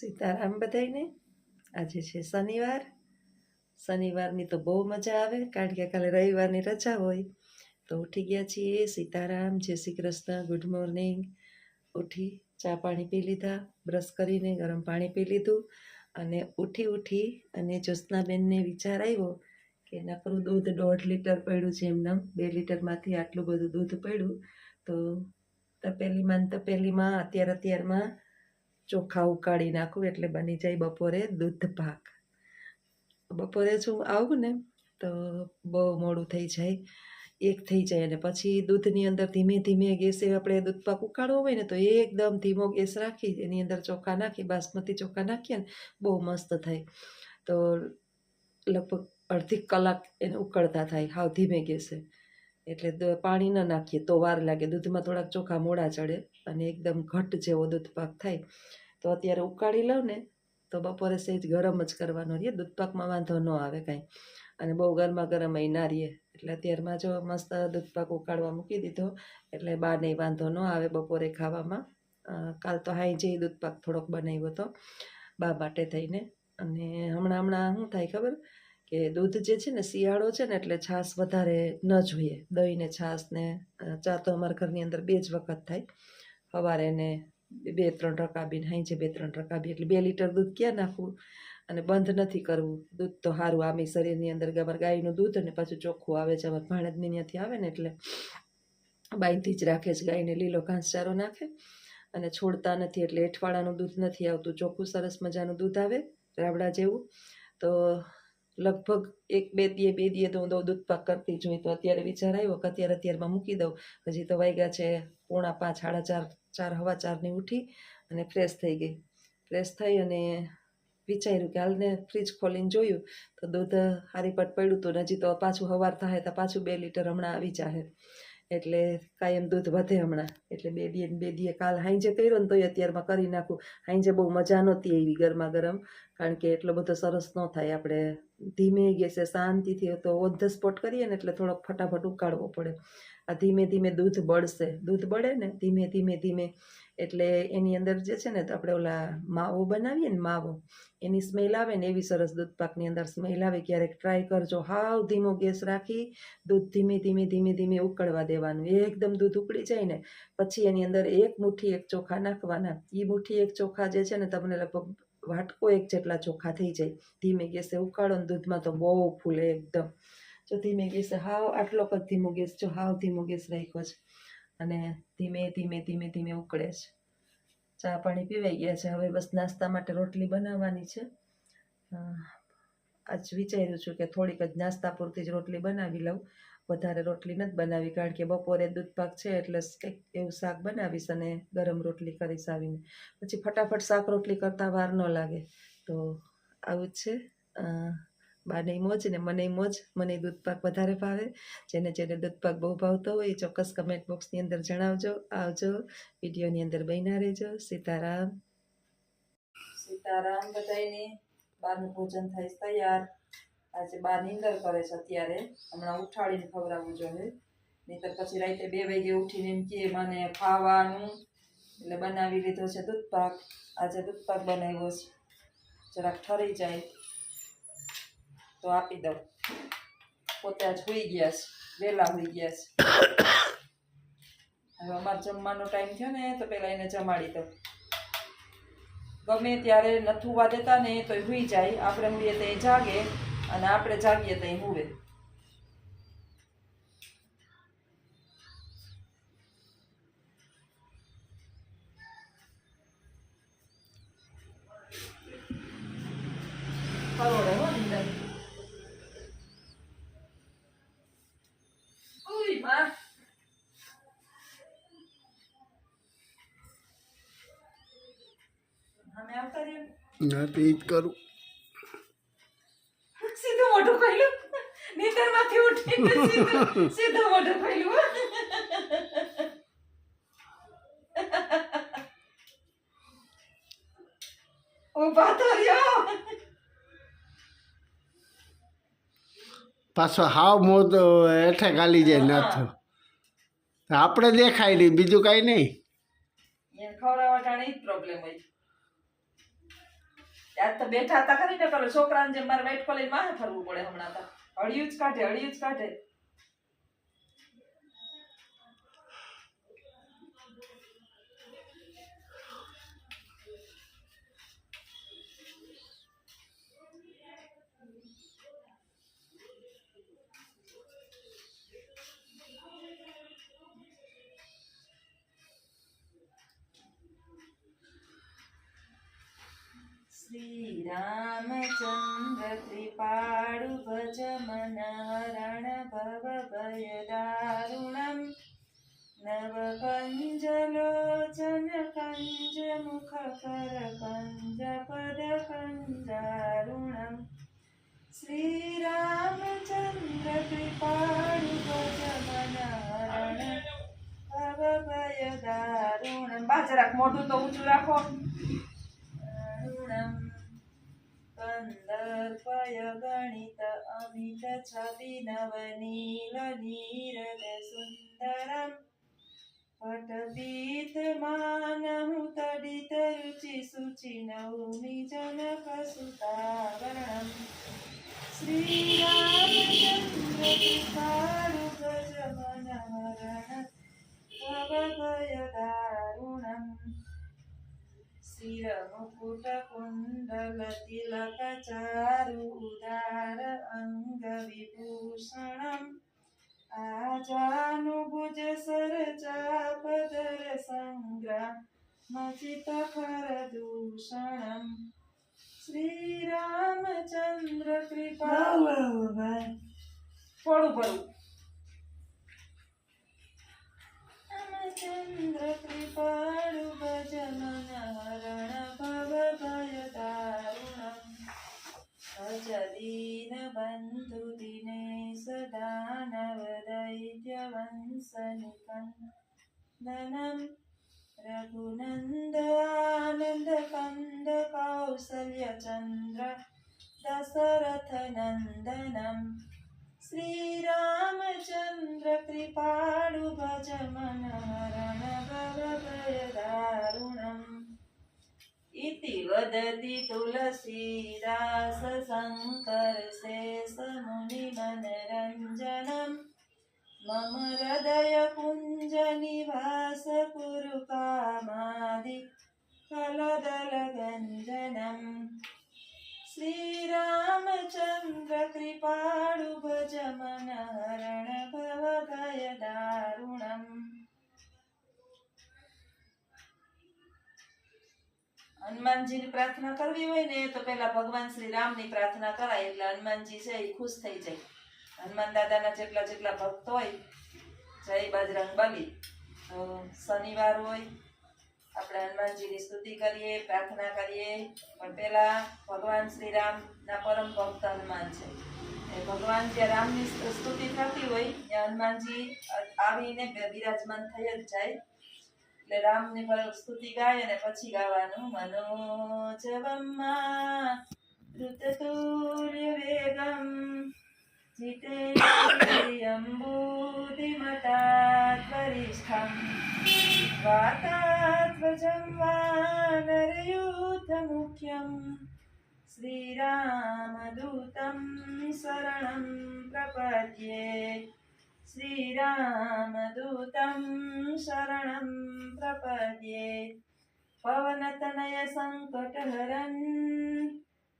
સીતારામ બધાયને. આજે છે શનિવાર. શનિવારની તો બહુ મજા આવે, કારણ કે કાલે રવિવારની રજા હોય. તો ઉઠી ગયા છીએ, સીતારામ, જય શ્રી કૃષ્ણ, ગુડ મોર્નિંગ. ઉઠી ચા પાણી પી લીધા, બ્રશ કરીને ગરમ પાણી પી લીધું અને ઉઠી ઉઠી અને જ્યોત્સનાબેનને વિચાર આવ્યો કે નકરું દૂધ દોઢ લીટર પડ્યું છે એમને બે લીટરમાંથી આટલું બધું દૂધ પડ્યું. તો તપેલીમાં તપેલીમાં, અત્યાર અત્યારમાં ચોખા ઉકાળી નાખું એટલે બની જાય બપોરે દૂધ પાક. બપોરે શું આવું ને તો બહુ મોડું થઈ જાય. એક થઈ જાય અને પછી દૂધની અંદર ધીમે ધીમે ગેસે આપણે દૂધ પાક ઉકાળવો હોય ને તો એકદમ ધીમો ગેસ રાખી એની અંદર ચોખા નાખી, બાસમતી ચોખા નાખીએ ને બહુ મસ્ત થાય. તો લગભગ અડધી કલાક એને ઉકળતા થાય હાવ ધીમે ગેસે. એટલે પાણી ન નાખીએ, તો વાર લાગે. દૂધમાં થોડાક ચોખા મોડા ચડે અને એકદમ ઘટ જેવો દૂધ પાક થાય. તો અત્યારે ઉકાળી લઉં ને, તો બપોરે સહેજ ગરમ જ કરવાનો રહીએ. દૂધ પાકમાં વાંધો ન આવે કાંઈ. અને બહુ ગરમા ગરમ ય ના રહીએ. એટલે અત્યારમાં જો મસ્ત દૂધ પાક ઉકાળવા મૂકી દીધો, એટલે બા નહીં વાંધો ન આવે બપોરે ખાવામાં. કાલ તો હાઈ જઈ દૂધ પાક થોડોક બનાવ્યો હતો બા માટે થઈને. અને હમણાં હમણાં શું થાય ખબર? કે દૂધ જે છે ને, શિયાળો છે ને, એટલે છાશ વધારે ન જોઈએ. દહીં ને છાશ ચા તો અમારા ઘરની અંદર બે જ વખત થાય. સવારે ને બે ત્રણ રકાબી ને છે બે ત્રણ રકાબી એટલે બે લીટર દૂધ ક્યાં નાખવું? અને બંધ નથી કરવું. દૂધ તો સારું આમે શરીરની અંદર અમારે ગાયનું દૂધ અને પાછું ચોખ્ખું આવે છે, અમારે ભાણેજની ત્યાંથી આવે ને, એટલે બાંધી જ રાખે છે, ગાયને લીલો ઘાસચારો નાખે અને છોડતા નથી, એટલે એઠવાડાનું દૂધ નથી આવતું. ચોખ્ખું સરસ મજાનું દૂધ આવે, રાબડા જેવું. તો લગભગ એક, બે દીએ બે દીએ તો હું દઉં દૂધ પાક કરતી જ તો અત્યારે વિચાર આવ્યો કે અત્યારે અત્યારમાં મૂકી દઉં. હજી તો વાગ્યા છે, પોણા પાંચ, સાડા ચાર ચાર, હવા ચારની ઉઠી અને ફ્રેશ થઈ ગઈ. ફ્રેશ થઈ અને વિચાર્યું કે હાલને ફ્રીજ ખોલીને જોયું તો દૂધ હારી પટ પડ્યું તો હજી તો પાછું હવાર થાય તો પાછું બે લીટર હમણાં આવી જાહે. એટલે કાયમ દૂધ વધે હમણાં. એટલે બે દીએ બે દીએ કાલ હાંજે કર્યો ને તોય અત્યારમાં કરી નાખું. હાંજે બહુ મજા નહોતી એવી ગરમા ગરમ. કારણ કે એટલો બધો સરસ ન થાય આપણે ધીમે ગેસે, શાંતિથી તો ઓધ સ્પોટ કરીએ ને એટલે થોડોક ફટાફટ ઉકાળવો પડે. આ ધીમે ધીમે દૂધ બળશે. દૂધ બળે ને ધીમે ધીમે ધીમે એટલે એની અંદર જે છે ને, તો આપણે ઓલા માવો બનાવીએ ને માવો, એની સ્મેલ આવે ને એવી સરસ દૂધ પાકની અંદર સ્મેલ આવે. ક્યારેક ટ્રાય કરજો. હાવ ધીમો ગેસ રાખી દૂધ ધીમે ધીમે ધીમે ધીમે ઉકળવા દેવાનું. એકદમ દૂધ ઉકળી જાય ને, પછી એની અંદર એક મુઠ્ઠી એક ચોખા નાખવાના. એ મુઠ્ઠી એક ચોખા જે છે ને, તમને લગભગ વાટકો એક જેટલા ચોખા થઈ જાય. ધીમે ગેસે ઉકાળો ને દૂધમાં તો બહુ ફૂલે એકદમ. જો ધીમે ગેસે હાવ આટલો જ ધીમો ગેસ, જો હાવ ધીમો ગેસ રાખ્યો છે. અને ધીમે ધીમે ધીમે ધીમે ઉકળે છે. ચા પાણી પીવાઈ ગયા છે. હવે બસ નાસ્તા માટે રોટલી બનાવવાની છે. આજ વિચાર્યું છું કે થોડીક જ નાસ્તા પૂરતી જ રોટલી બનાવી લઉં. વધારે રોટલી નથી બનાવી, કારણ કે બપોરે દૂધ પાક છે એટલે કંઈક એવું શાક બનાવીશ અને ગરમ રોટલી કરીશ આવીને. પછી ફટાફટ શાક રોટલી કરતાં વાર ન લાગે. તો આવું જ છે. બાને મોજ ને મને મોજ, મને દૂધ પાક વધારે ભાવે. જેને જેને દૂધ પાક બહુ ભાવતો હોય એ ચોક્કસ કમેન્ટ બોક્સની અંદર જણાવજો. આવજો. વિડીયોની અંદર બન્યા રહેજો. સીતારામ. સીતારામ બધાને બહારનું ભોજન થાય, તૈયાર. આજે બા નીંદર કરે છે અત્યારે. હમણાં ઉઠાડીને ખવડાવવું જોઈએ. નહીંતર પછી રાતે બે વાગે ઉઠીને એમ કે મને ખાવાનું. એટલે બનાવી લીધો છે દૂધ પાક આજે દૂધ પાક બનાવ્યો છે. જરાક ઠરી જાય. તો આપી દઉં. પોતે આજ હોઈ ગયા છે. વહેલા હોઈ ગયા છે. હવે અમારે જમવાનો ટાઈમ થયો ને, તો પહેલાં એને જમાડી દઉં. ગમે ત્યારે નથુવા દેતા ને તો હુઈ જાય. આપણે હોઈએ તો એ જાગે. અને આપણે જાગીએ તો એ હુવે પરોળે હો નીંદર. ઉઈ માં અમે આવતા રહ્યો ના તો ઈ જ કરું સીધું મોઢું ખોલ્યું નીંદરમાંથી ઉઠીને સીધો મોઢું ઊભા તો રહ્યો. પાછો હાવ મોટો એઠે ગાલી જાય નાથો આપણે દેખાય નહીં બીજું કાંઈ નહીં. ખવડાવવા ટાણે પ્રોબ્લેમ હોય. આજ તો બેઠા હતા ખરી ને પેલો છોકરાને જેમ મારે વેટ કોલેજમાં ફરવું પડે હમણાં તો. હળિયું જ કાઢે હળિયું જ કાઢે શ્રી રામચંદ્ર કૃપાળુ ભજ મન હરણ ભવ ભય દારુણમ નવ કંજ લોચન કંજ મુખ કર કંજ પદ કંજારુણમ શ્રી રામચંદ્ર કૃપાળુ ભજ મન હરણ ભવ ભય દારુણમ બાજરાક મોઢું તો ઊંચું રાખો કંદર્પય ગણિત અમિત છવિ નવનીલ નીરદ સુંદરમ પટપીત માનહુ તડિત રુચિ સુચિ નૌમિ જનક સુતાવરણમ શ્રી રામચંદ્ર શિરમુકુટ કુંડલ તિલક ચારુ ઉદાર અંગ આજાનુભુજ સરચા પદર સંગ્રામ મચિત કર શ્રી રામચંદ્ર કૃપા થોડું ભરું चन्द्र कृपाणु भजमन हरण चन्द्रकृपाळुभजनरण भवभयदारुणम् अज दीनबन्धुदिने सदानवदैर्यवं सनिकन्दनं रघुनन्दनन्दकन्दकौसल्यचन्द्र दशरथनन्दनम् श्रीरामचन्द्रकृपाळुभचमनरणुणम् इति वदति तुलसीदासशङ्करशेषमुनिमनरञ्जनम्। मम हृदयकुञ्जनिवासकुरुपामादिकलदलञ्जनम् શ્રી રામચંદ્ર કૃપાળુ ભજ મન હરણ ભવ ગય દારુણમ. હનુમાનજીની પ્રાર્થના કરવી હોય ને તો પેલા ભગવાન શ્રી રામની પ્રાર્થના કરાય એટલે હનુમાનજી છે એ ખુશ થઈ જાય. હનુમાન દાદાના જેટલા જેટલા ભક્ત હોય, જય બજરંગ બલી શનિવાર હોય આપણે હનુમાનજીની સ્તુતિ કરીએ, પ્રાર્થના કરીએ. પણ પહેલાં ભગવાન શ્રી રામના પરમ ભક્ત હનુમાન છે. એ ભગવાન જ્યાં રામની સ્તુતિ થતી હોય, ત્યાં હનુમાનજી આવીને બિરાજમાન થઈ જ જાય. એટલે રામની પર સ્તુતિ ગાય અને પછી ગાવાનું, મનોજવમ્મા ઋતતુલ્ય વેગમ जितेन्द्रियम्बूदिमतात्वरिष्ठं वातात्वजं वानरयूथमुख्यं श्रीरामदूतं शरणं प्रपद्ये श्रीरामदूतं शरणं प्रपद्ये पवनतनयसङ्कटहरन्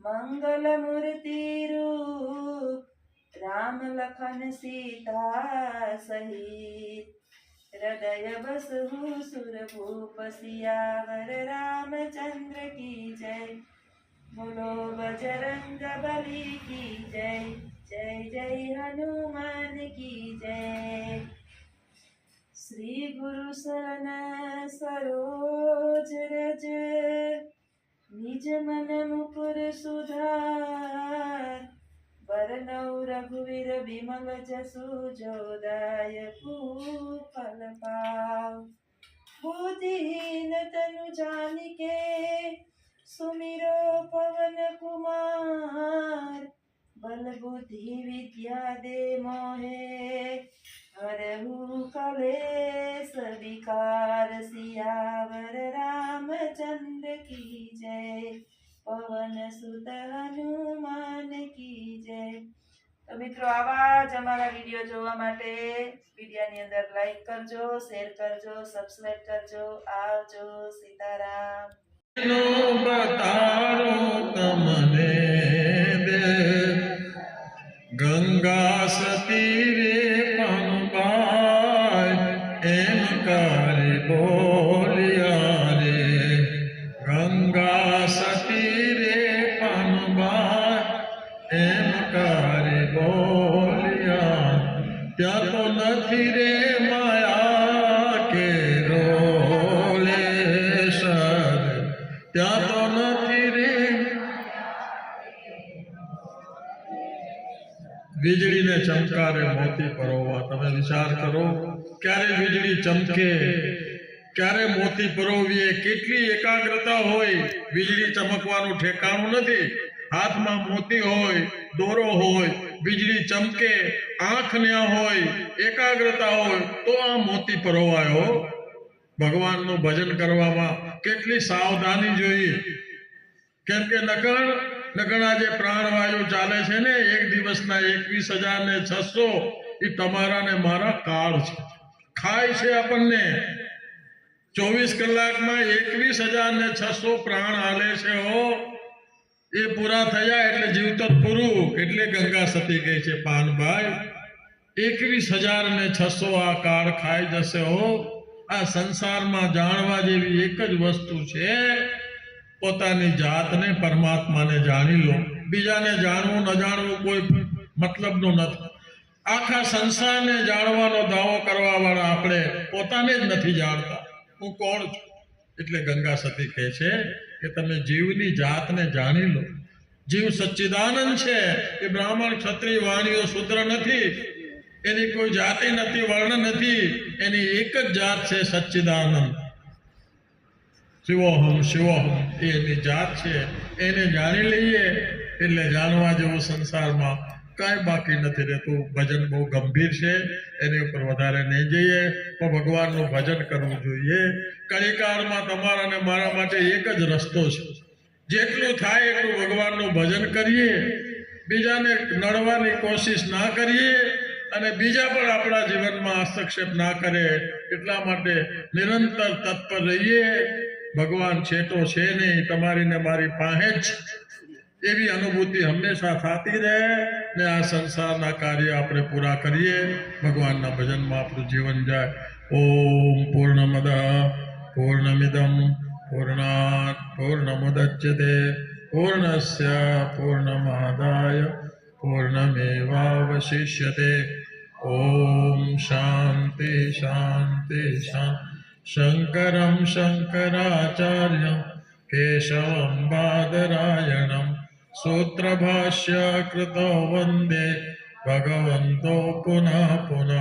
मङ्गलमूर्तिरूप રામ લખન સીતા સહિત હૃદય બસ હું સુર ભૂપ સિયાવર રામચંદ્ર કી જય બોલો બજરંગ બલી કી જય જય જય હનુમાન કી જય શ્રી ગુરુ શરણ સરોજ રજ નિજ મન મુકુર સુધાર પરનવ રઘુવીર બિમલ જસુ જોદાય ફૂલ પાવ. બુદ્ધિહીન તનુ જાનિકે સુમિરો પવન કુમાર. બલ બુદ્ધિ વિદ્યા દે મોહે. હરહુ કલે સવિકાર સિયાવર રામચંદ્ર કી જય. પવન સુત હનુ તો મિત્રો, આવા જ અમારા વીડિયો જોવા માટે વિડીયાની અંદર લાઈક કરજો શેર કરજો સબસ્ક્રાઈબ કરજો. આવજો, સીતારામ. ગંગા સતી રે પનબાઈ એમ કરે બોલ્યા વીજળીને ચમકારે મોતી પરોવા તમે વિચાર કરો, ક્યારે વીજળી ચમકે? ક્યારે મોતી પરોવીએ? કેટલી એકાગ્રતા હોય? વીજળી ચમકવાનું ઠેકાણું નથી. હાથમાં મોતી હોય, દોરો હોય વીજળી ચમકે, આંખ ન્યા હોય, એકાગ્રતા હોય, તો આ મોતી પરોવાયો. ભગવાનનું ભજન કરવામાં કેટલી સાવધાની જોઈએ. કેમ કે નકણ, નકણા જે પ્રાણવાયુ ચાલે છે ને, એક દિવસના એકવીસ હજાર ને છસો એ તમારા ને મારા કાળ છે. ખાય છે આપણને. ચોવીસ કલાકમાં એકવીસ હજાર ને છસો પ્રાણ હાલે છે હો. એ પૂરા થયા એટલે જીવતર પૂરું એટલે ગંગા સતી કહે છે પાનભાઈ. એકવીસ હજાર ને છસો આ કાળ ખાઈ જશે હો. આ સંસારમાં જાણવા જેવી એક જ વસ્તુ છે, પોતાની જાતને પરમાત્માને જાણી લો. બીજાને જાણવું, ન જાણવું કોઈ મતલબનું નથી. આખા સંસારને જાણવાનો દાવો કરવા વાળા આપણે પોતાને જ નથી જાણતા. હું કોણ છું? એટલે ગંગા સતી કહે છે કે તમે જીવની જાતને જાણી લો. જીવ સચ્ચિદાનંદ છે એ બ્રાહ્મણ, ક્ષત્રિય વાણીઓ શુદ્ર નથી. એની કોઈ જાતિ નથી, વર્ણ નથી. એની એક જ જાત છે સચ્ચિદાનંદ. શિવોહમ શિવોહમ એની જાત છે. એને જાણી લઈએ એટલે જાણવા જેવું સંસારમાં કાંઈ બાકી નથી રહેતું. ભજન બહુ ગંભીર છે, એની ઉપર વધારે નહીં જઈએ. પણ ભગવાનનું ભજન કરવું જોઈએ. કલિકાળમાં તમારા અને મારા માટે એક જ રસ્તો છે. જેટલું થાય એટલું ભગવાનનું ભજન કરીએ. બીજાને નડવાની કોશિશ ના કરીએ અને બીજા પણ આપણા જીવનમાં હસ્તક્ષેપ ના કરે એટલા માટે નિરંતર તત્પર રહીએ. ભગવાન છેટો છે નહીં, તમારી ને મારી પાસે જ એવી અનુભૂતિ હંમેશા થતી રહે ને આ સંસારના કાર્ય આપણે પૂરા કરીએ. ભગવાનના ભજનમાં આપણું જીવન જાય. ઓમ પૂર્ણમદ, પૂર્ણમિદમ, પૂર્ણાત, પૂર્ણમુદચ્યતે, પૂર્ણસ્ય, પૂર્ણમાદાય, પૂર્ણમેવાવશિષ્યતે. ઓમ શાંતિ શાંતિ શાંતિ. શંકરમ શંકરાચાર્ય કેશવમ, બાદરાયણમ. સૂત્રભાષ્ય કૃતો વંદે ભગવંતો પુનઃ પુનઃ